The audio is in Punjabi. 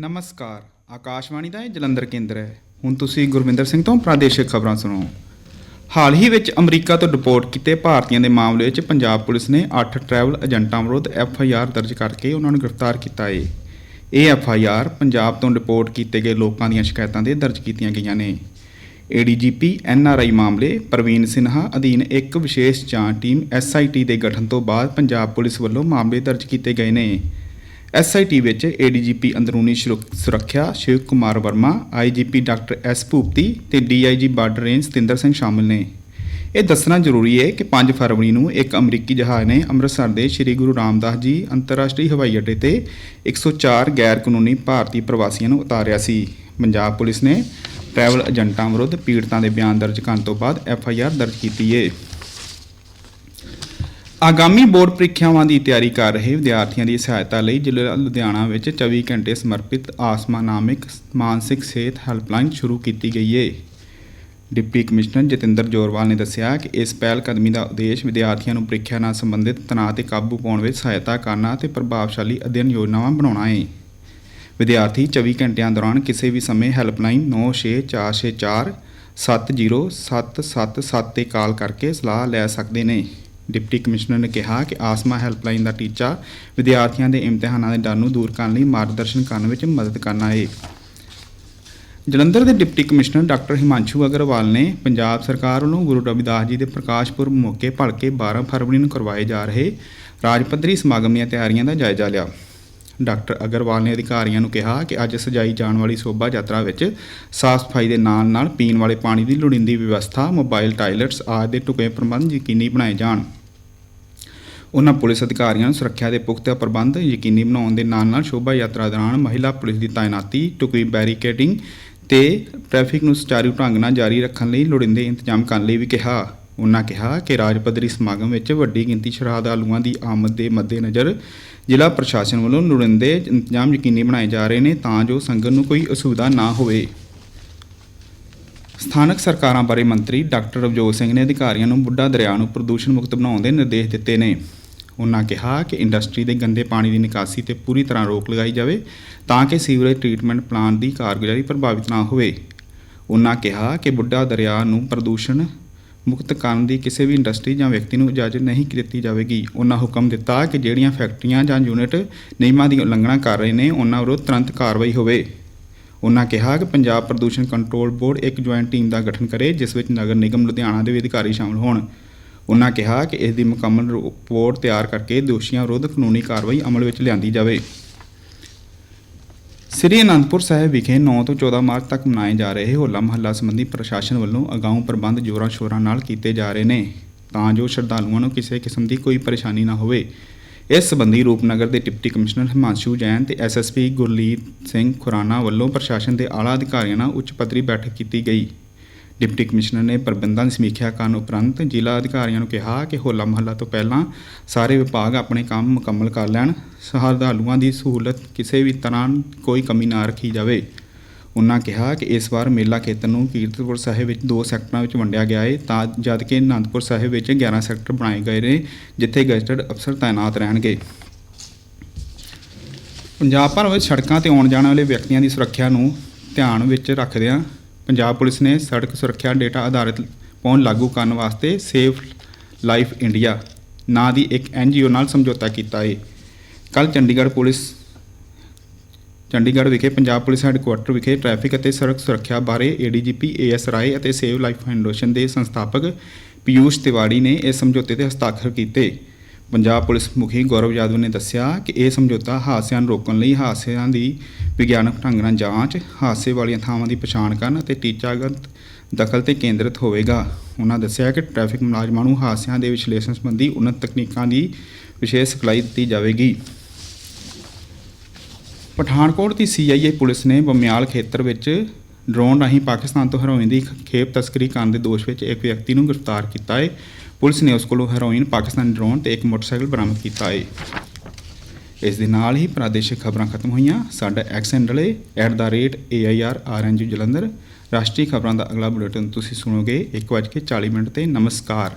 ਨਮਸਕਾਰ, ਆਕਾਸ਼ਵਾਣੀ ਦਾ ਇਹ ਜਲੰਧਰ ਕੇਂਦਰ ਹੈ। ਹੁਣ ਤੁਸੀਂ ਗੁਰਵਿੰਦਰ ਸਿੰਘ ਤੋਂ ਪ੍ਰਾਦੇਸ਼ਿਕ ਖਬਰਾਂ ਸੁਣੋ। ਹਾਲ ਹੀ ਵਿੱਚ ਅਮਰੀਕਾ ਤੋਂ ਡਿਪੋਰਟ ਕੀਤੇ ਭਾਰਤੀਆਂ ਦੇ ਮਾਮਲੇ ਵਿੱਚ ਪੰਜਾਬ ਪੁਲਿਸ ਨੇ 8 ਟਰੈਵਲ ਏਜੰਟਾਂ ਵਿਰੁੱਧ ਐਫ ਆਈ ਆਰ ਦਰਜ ਕਰਕੇ ਉਹਨਾਂ ਨੂੰ ਗ੍ਰਿਫਤਾਰ ਕੀਤਾ ਹੈ ਇਹ ਐਫ ਆਈ ਆਰ ਪੰਜਾਬ ਤੋਂ ਡਿਪੋਰਟ ਕੀਤੇ ਗਏ ਲੋਕਾਂ ਦੀਆਂ ਸ਼ਿਕਾਇਤਾਂ ਦੇ ਦਰਜ ਕੀਤੀਆਂ ਗਈਆਂ ਨੇ। ਏਡੀਜੀਪੀ ਐਨਆਰਆਈ ਮਾਮਲੇ, ਪ੍ਰਵੀਨ ਸਿਨਹਾ, ਅਧੀਨ ਇੱਕ ਵਿਸ਼ੇਸ਼ ਜਾਂਚ ਟੀਮ ਐਸਆਈਟੀ ਦੇ ਗਠਨ ਤੋਂ ਬਾਅਦ ਪੰਜਾਬ ਪੁਲਿਸ ਵੱਲੋਂ ਮਾਮਲੇ ਦਰਜ ਕੀਤੇ ਗਏ ਨੇ। ਐਸਆਈਟੀ ਵਿੱਚ ਏਡੀਜੀਪੀ ਅੰਦਰੂਨੀ ਸੁਰੱਖ- ਸੁਰੱਖਿਆ Shiv Kumar Verma IGP doctor S Bhupathi ਤੇ DIG border range Satinder Singh ਸ਼ਾਮਲ ਨੇ। ਇਹ ਦੱਸਣਾ ਜ਼ਰੂਰੀ ਹੈ ਕਿ 5 ਫਰਵਰੀ ਨੂੰ ਇੱਕ ਅਮਰੀਕੀ ਜਹਾਜ਼ ਨੇ ਅੰਮ੍ਰਿਤਸਰ ਦੇ ਸ੍ਰੀ ਗੁਰੂ ਰਾਮਦਾਸ ਜੀ ਅੰਤਰਰਾਸ਼ਟਰੀ ਹਵਾਈ ਅੱਡੇ ਤੇ 104 ਗੈਰ ਕਾਨੂੰਨੀ ਭਾਰਤੀ ਪ੍ਰਵਾਸੀਆਂ ਨੂੰ ਉਤਾਰਿਆ ਸੀ। ਪੰਜਾਬ ਪੁਲਿਸ ਨੇ ਟਰੈਵਲ ਏਜੰਟਾਂ ਵਿਰੁੱਧ ਪੀੜਤਾਂ ਦੇ ਬਿਆਨ ਦਰਜ ਕਰਨ ਤੋਂ ਬਾਅਦ ਐਫ ਆਈ ਆਰ ਦਰਜ ਕੀਤੀ ਹੈ ਆਗਾਮੀ ਬੋਰਡ ਪ੍ਰੀਖਿਆਵਾਂ ਦੀ ਤਿਆਰੀ ਕਰ ਰਹੇ ਵਿਦਿਆਰਥੀਆਂ ਦੀ ਸਹਾਇਤਾ ਲਈ ਜ਼ਿਲ੍ਹਾ ਲੁਧਿਆਣਾ ਵਿੱਚ 24 ਘੰਟੇ ਸਮਰਪਿਤ ਆਸਮਾ ਨਾਮਿਕ ਮਾਨਸਿਕ ਸਿਹਤ ਹੈਲਪਲਾਈਨ ਸ਼ੁਰੂ ਕੀਤੀ ਗਈ ਹੈ ਡਿਪਟੀ ਕਮਿਸ਼ਨਰ ਜਤਿੰਦਰ ਜੋਰਵਾਲ ਨੇ ਦੱਸਿਆ ਕਿ ਇਸ ਪਹਿਲ ਕਦਮੀ ਦਾ ਉਦੇਸ਼ ਵਿਦਿਆਰਥੀਆਂ ਨੂੰ ਪ੍ਰੀਖਿਆ ਨਾਲ ਸੰਬੰਧਿਤ ਤਣਾਅ ਤੇ ਕਾਬੂ ਪਾਉਣ ਵਿੱਚ ਸਹਾਇਤਾ ਕਰਨਾ ਅਤੇ ਪ੍ਰਭਾਵਸ਼ਾਲੀ ਅਧਿਐਨ ਯੋਜਨਾਵਾਂ ਬਣਾਉਣਾ ਹੈ ਵਿਦਿਆਰਥੀ 24 ਘੰਟਿਆਂ ਦੌਰਾਨ ਕਿਸੇ ਵੀ ਸਮੇਂ ਹੈਲਪਲਾਈਨ 96464 70777 ਤੇ ਕਾਲ ਕਰਕੇ ਸਲਾਹ ਲੈ ਸਕਦੇ ਨੇ। ਡਿਪਟੀ ਕਮਿਸ਼ਨਰ ਨੇ ਕਿਹਾ ਕਿ ਆਸਮਾ ਹੈਲਪਲਾਈਨ ਦਾ ਟੀਚਾ ਵਿਦਿਆਰਥੀਆਂ ਦੇ ਇਮਤਿਹਾਨਾਂ ਦੇ ਡਰ ਨੂੰ ਦੂਰ ਕਰਨ ਲਈ ਮਾਰਗਦਰਸ਼ਨ ਕਰਨ ਵਿੱਚ ਮਦਦ ਕਰਨਾ ਹੈ ਜਲੰਧਰ ਦੇ deputy commissioner doctor Himanshu Agarwal ਨੇ ਪੰਜਾਬ ਸਰਕਾਰ ਵੱਲੋਂ ਗੁਰੂ ਰਵਿਦਾਸ ਜੀ ਦੇ ਪ੍ਰਕਾਸ਼ ਪੁਰਬ ਮੌਕੇ ਭਲਕੇ 12 ਫਰਵਰੀ ਨੂੰ ਕਰਵਾਏ ਜਾ ਰਹੇ ਰਾਜ ਪੱਧਰੀ ਸਮਾਗਮ ਦੀਆਂ ਤਿਆਰੀਆਂ ਦਾ ਜਾਇਜ਼ਾ ਲਿਆ। ਡਾਕਟਰ ਅਗਰਵਾਲ ਨੇ ਅਧਿਕਾਰੀਆਂ ਨੂੰ ਕਿਹਾ ਕਿ ਅੱਜ ਸਜਾਈ ਜਾਣ ਵਾਲੀ ਸ਼ੋਭਾ ਯਾਤਰਾ ਵਿੱਚ ਸਾਫ਼ ਸਫ਼ਾਈ ਦੇ ਨਾਲ-ਨਾਲ ਪੀਣ ਵਾਲੇ ਪਾਣੀ ਦੀ ਲੋੜੀਂਦੀ ਵਿਵਸਥਾ, ਮੋਬਾਈਲ ਟਾਇਲਟਸ ਆਦਿ ਦੇ ਢੁਕਵੇਂ ਪ੍ਰਬੰਧ ਯਕੀਨੀ ਬਣਾਏ ਜਾਣ। ਉਹਨਾਂ ਪੁਲਿਸ ਅਧਿਕਾਰੀਆਂ ਨੂੰ ਸੁਰੱਖਿਆ ਦੇ ਪੁਖਤਾ ਪ੍ਰਬੰਧ ਯਕੀਨੀ ਬਣਾਉਣ ਦੇ ਨਾਲ-ਨਾਲ ਸ਼ੋਭਾ ਯਾਤਰਾ ਦੌਰਾਨ ਮਹਿਲਾ ਪੁਲਿਸ ਦੀ ਤਾਇਨਾਤੀ ਢੁਕਵੀਂ ਬੈਰੀਕੇਡਿੰਗ ਤੇ ਟ੍ਰੈਫਿਕ ਨੂੰ ਸੁਚਾਰੂ ਢੰਗ ਨਾਲ ਜਾਰੀ ਰੱਖਣ ਲਈ ਲੋੜੀਂਦੇ ਇੰਤਜ਼ਾਮ ਕਰਨ ਲਈ ਵੀ ਕਿਹਾ। ਉਹਨਾਂ ਕਿਹਾ ਕਿ ਰਾਜ ਪੱਧਰੀ ਸਮਾਗਮ ਵਿੱਚ ਵੱਡੀ ਗਿਣਤੀ ਸ਼ਰਧਾਲੂਆਂ ਦੀ ਆਮਦ ਦੇ ਮੱਦੇਨਜ਼ਰ ਜ਼ਿਲ੍ਹਾ ਪ੍ਰਸ਼ਾਸਨ ਵੱਲੋਂ ਲੋੜੀਂਦੇ ਇੰਤਜ਼ਾਮ ਯਕੀਨੀ ਬਣਾਏ ਜਾ ਰਹੇ ਨੇ ਤਾਂ ਜੋ ਸੰਗਤ ਨੂੰ ਕੋਈ ਅਸੁਵਿਧਾ ਨਾ ਹੋਵੇ। ਸਥਾਨਕ ਸਰਕਾਰਾਂ ਬਾਰੇ ਮੰਤਰੀ ਡਾਕਟਰ ਰਵਜੋਤ ਸਿੰਘ ਨੇ ਅਧਿਕਾਰੀਆਂ ਨੂੰ ਬੁੱਢਾ ਦਰਿਆ ਨੂੰ ਪ੍ਰਦੂਸ਼ਣ ਮੁਕਤ ਬਣਾਉਣ ਦੇ ਨਿਰਦੇਸ਼ ਦਿੱਤੇ ਨੇ। ਉਹਨਾਂ ਕਿਹਾ ਕਿ ਇੰਡਸਟਰੀ ਦੇ ਗੰਦੇ ਪਾਣੀ ਦੀ ਨਿਕਾਸੀ ਤੇ ਪੂਰੀ ਤਰ੍ਹਾਂ ਰੋਕ ਲਗਾਈ ਜਾਵੇ ਤਾਂ ਕਿ ਸੀਵਰੇਜ ਟ੍ਰੀਟਮੈਂਟ ਪਲਾਂਟ ਦੀ ਕਾਰਗੁਜ਼ਾਰੀ ਪ੍ਰਭਾਵਿਤ ਨਾ ਹੋਵੇ। ਉਹਨਾਂ ਕਿਹਾ ਕਿ ਬੁੱਢਾ ਦਰਿਆ ਨੂੰ ਪ੍ਰਦੂਸ਼ਣ ਮੁਕਤ ਕਰਨ ਦੀ ਕਿਸੇ ਵੀ ਇੰਡਸਟਰੀ ਜਾਂ ਵਿਅਕਤੀ ਨੂੰ ਇਜਾਜ਼ਤ ਨਹੀਂ ਦਿੱਤੀ ਜਾਵੇਗੀ। ਉਹਨਾਂ ਹੁਕਮ ਦਿੱਤਾ ਕਿ ਜਿਹੜੀਆਂ ਫੈਕਟਰੀਆਂ ਜਾਂ ਯੂਨਿਟ ਨਿਯਮਾਂ ਦੀ ਉਲੰਘਣਾ ਕਰ ਰਹੇ ਨੇ, ਉਹਨਾਂ ਵਿਰੁੱਧ ਤੁਰੰਤ ਕਾਰਵਾਈ ਹੋਵੇ। ਉਹਨਾਂ ਕਿਹਾ ਕਿ ਪੰਜਾਬ ਪ੍ਰਦੂਸ਼ਣ ਕੰਟਰੋਲ ਬੋਰਡ ਇੱਕ ਜੁਆਇੰਟ ਟੀਮ ਦਾ ਗਠਨ ਕਰੇ, ਜਿਸ ਵਿੱਚ ਨਗਰ ਨਿਗਮ ਲੁਧਿਆਣਾ ਦੇ ਵੀ ਅਧਿਕਾਰੀ ਸ਼ਾਮਲ ਹੋਣ। ਉਹਨਾਂ ਕਿਹਾ ਕਿ ਇਸ ਦੀ ਮੁਕੰਮਲ ਰਿਪੋਰਟ ਤਿਆਰ ਕਰਕੇ ਦੋਸ਼ੀਆਂ ਵਿਰੁੱਧ ਕਾਨੂੰਨੀ ਕਾਰਵਾਈ ਅਮਲ ਵਿੱਚ ਲਿਆਂਦੀ ਜਾਵੇ। ਸ੍ਰੀ ਅਨੰਦਪੁਰ ਸਾਹਿਬ ਵਿਖੇ 9 ਤੋਂ 14 ਮਾਰਚ ਤੱਕ ਮਨਾਏ ਜਾ ਰਹੇ ਹੋਲਾ ਮਹੱਲਾ ਸੰਬੰਧੀ ਪ੍ਰਸ਼ਾਸਨ ਵੱਲੋਂ ਅਗਾਊਂ ਪ੍ਰਬੰਧ ਜੋਰਾਂ ਸ਼ੋਰਾਂ ਨਾਲ ਕੀਤੇ ਜਾ ਰਹੇ ਨੇ। ਤਾਂ ਜੋ ਸ਼ਰਧਾਲੂਆਂ ਨੂੰ ਕਿਸੇ ਕਿਸਮ ਦੀ ਕੋਈ ਪਰੇਸ਼ਾਨੀ ਨਾ ਹੋਵੇ। ਇਸ ਸੰਬੰਧੀ ਰੂਪਨਗਰ ਦੇ ਡਿਪਟੀ ਕਮਿਸ਼ਨਰ ਹਿਮਾਂਸ਼ੂ ਜੈਨ ਤੇ ਐਸਐਸਪੀ ਗੁਰਲੀਤ ਸਿੰਘ ਖੁਰਾਨਾ ਵੱਲੋਂ ਪ੍ਰਸ਼ਾਸਨ ਦੇ ਆਲਾ ਅਧਿਕਾਰੀਆਂ ਨਾਲ ਉੱਚ ਪੱਧਰੀ ਬੈਠਕ ਕੀਤੀ ਗਈ। ਡਿਪਟੀ ਕਮਿਸ਼ਨਰ ਨੇ ਪ੍ਰਬੰਧਾਂ ਦੀ ਸਮੀਖਿਆ ਕਰਨ ਉਪਰੰਤ ਜ਼ਿਲ੍ਹਾ ਅਧਿਕਾਰੀਆਂ ਨੂੰ ਕਿਹਾ ਕਿ ਹੋਲਾ ਮਹੱਲਾ ਤੋਂ ਪਹਿਲਾਂ ਸਾਰੇ ਵਿਭਾਗ ਆਪਣੇ ਕੰਮ ਮੁਕੰਮਲ ਕਰ ਲੈਣ, ਸ਼ਰਧਾਲੂਆਂ ਦੀ ਸਹੂਲਤ ਕਿਸੇ ਵੀ ਤਰ੍ਹਾਂ ਕੋਈ ਕਮੀ ਨਾ ਰੱਖੀ ਜਾਵੇ। ਉਹਨਾਂ ਕਿਹਾ ਕਿ ਇਸ ਵਾਰ ਮੇਲਾ ਖੇਤਰ ਨੂੰ ਕੀਰਤਪੁਰ ਸਾਹਿਬ ਵਿੱਚ ਦੋ ਸੈਕਟਰਾਂ ਵਿੱਚ ਵੰਡਿਆ ਗਿਆ ਹੈ ਤਾਂ ਜਦ ਕਿ ਅਨੰਦਪੁਰ ਸਾਹਿਬ ਵਿੱਚ 11 ਸੈਕਟਰ ਬਣਾਏ ਗਏ ਨੇ, ਜਿੱਥੇ ਗਜ਼ਟਡ ਅਫਸਰ ਤਾਇਨਾਤ ਰਹਿਣਗੇ। ਪੰਜਾਬ ਭਰ ਵਿੱਚ ਸੜਕਾਂ ਤੇ ਆਉਣ ਜਾਣ ਵਾਲੇ ਵਿਅਕਤੀਆਂ ਦੀ ਸੁਰੱਖਿਆ ਨੂੰ ਧਿਆਨ ਵਿੱਚ ਰੱਖਦਿਆਂ ਪੰਜਾਬ ਪੁਲਿਸ ਨੇ ਸੜਕ ਸੁਰੱਖਿਆ ਡੇਟਾ ਆਧਾਰਿਤ ਪਹੁੰਚ ਲਾਗੂ ਕਰਨ ਵਾਸਤੇ ਸੇਫ ਲਾਈਫ ਇੰਡੀਆ ਨਾਂ ਦੀ ਇੱਕ ਐਨਜੀਓ ਨਾਲ ਸਮਝੌਤਾ ਕੀਤਾ ਹੈ ਕੱਲ ਚੰਡੀਗੜ੍ਹ ਪੁਲਿਸ, ਚੰਡੀਗੜ੍ਹ ਵਿਖੇ ਪੰਜਾਬ ਪੁਲਿਸ ਹੈੱਡਕੁਆਰਟਰ ਵਿਖੇ ਟ੍ਰੈਫਿਕ ਅਤੇ ਸੜਕ ਸੁਰੱਖਿਆ ਬਾਰੇ ਏਡੀਜੀਪੀ ਏਐਸ ਰਾਏ ਅਤੇ ਸੇਵ ਲਾਈਫ ਫਾਊਂਡੇਸ਼ਨ ਦੇ ਸੰਸਥਾਪਕ ਪੀਯੂਸ਼ ਤਿਵਾੜੀ ਨੇ ਇਸ ਸਮਝੌਤੇ ਤੇ ਹਸਤਾਖਰ ਕੀਤੇ। ਪੰਜਾਬ ਪੁਲਿਸ ਮੁਖੀ ਗੌਰਵ ਯਾਦਵ ਨੇ ਦੱਸਿਆ ਕਿ ਇਹ ਸਮਝੌਤਾ ਹਾਦਸਿਆਂ ਨੂੰ ਰੋਕਣ ਲਈ ਹਾਦਸਿਆਂ ਦੀ ਵਿਗਿਆਨਕ ਢੰਗ ਨਾਲ ਜਾਂਚ, ਹਾਦਸੇ ਵਾਲੀਆਂ ਥਾਵਾਂ ਦੀ ਪਛਾਣ ਕਰਨ ਅਤੇ ਟੀਚਾਗਤ ਦਖਲ ਤੇ ਕੇਂਦਰਿਤ ਹੋਵੇਗਾ। ਉਹਨਾਂ ਦੱਸਿਆ ਕਿ ਟ੍ਰੈਫਿਕ ਮੁਲਾਜ਼ਮਾਂ ਨੂੰ ਹਾਦਸਿਆਂ ਦੇ ਵਿਸ਼ਲੇਸ਼ਣ ਸੰਬੰਧੀ ਉન્નਤ ਤਕਨੀਕਾਂ ਦੀ ਵਿਸ਼ੇਸ਼ ਸਿਖਲਾਈ ਦਿੱਤੀ ਜਾਵੇਗੀ। ਪਠਾਨਕੋਟ ਦੀ ਸੀਆਈਏ ਪੁਲਿਸ ਨੇ ਬਮਿਆਲ ਖੇਤਰ ਵਿੱਚ ਡਰੋਨ ਰਾਹੀਂ ਪਾਕਿਸਤਾਨ ਤੋਂ ਹੈਰੋਇਨ ਦੀ ਖੇਪ ਤਸਕਰੀ ਕਰਨ ਦੇ ਦੋਸ਼ ਵਿੱਚ ਇੱਕ ਵਿਅਕਤੀ ਨੂੰ ਗ੍ਰਿਫਤਾਰ ਕੀਤਾ ਹੈ। ਪੁਲਿਸ ਨੇ ਉਸ ਕੋਲੋਂ ਹੈਰੋਇਨ, ਪਾਕਿਸਤਾਨੀ ਡਰੋਨ ਤੇ ਇੱਕ ਮੋਟਰਸਾਈਕਲ ਬਰਾਮਦ ਕੀਤਾ ਹੈ। ਇਸ ਦੇ ਨਾਲ ਹੀ ਪ੍ਰਾਦੇਸ਼ਿਕ ਖਬਰਾਂ ਖਤਮ ਹੋਈਆਂ। ਸਾਡਾ ਐਕਸ ਹੈਂਡਲ ਹੈ @air_rnju ਜਲੰਧਰ। ਰਾਸ਼ਟਰੀ ਖਬਰਾਂ ਦਾ ਅਗਲਾ ਬੁਲੇਟਿਨ ਤੁਸੀਂ ਸੁਣੋਗੇ 1:40 ਮਿੰਟ ਤੇ। ਨਮਸਕਾਰ।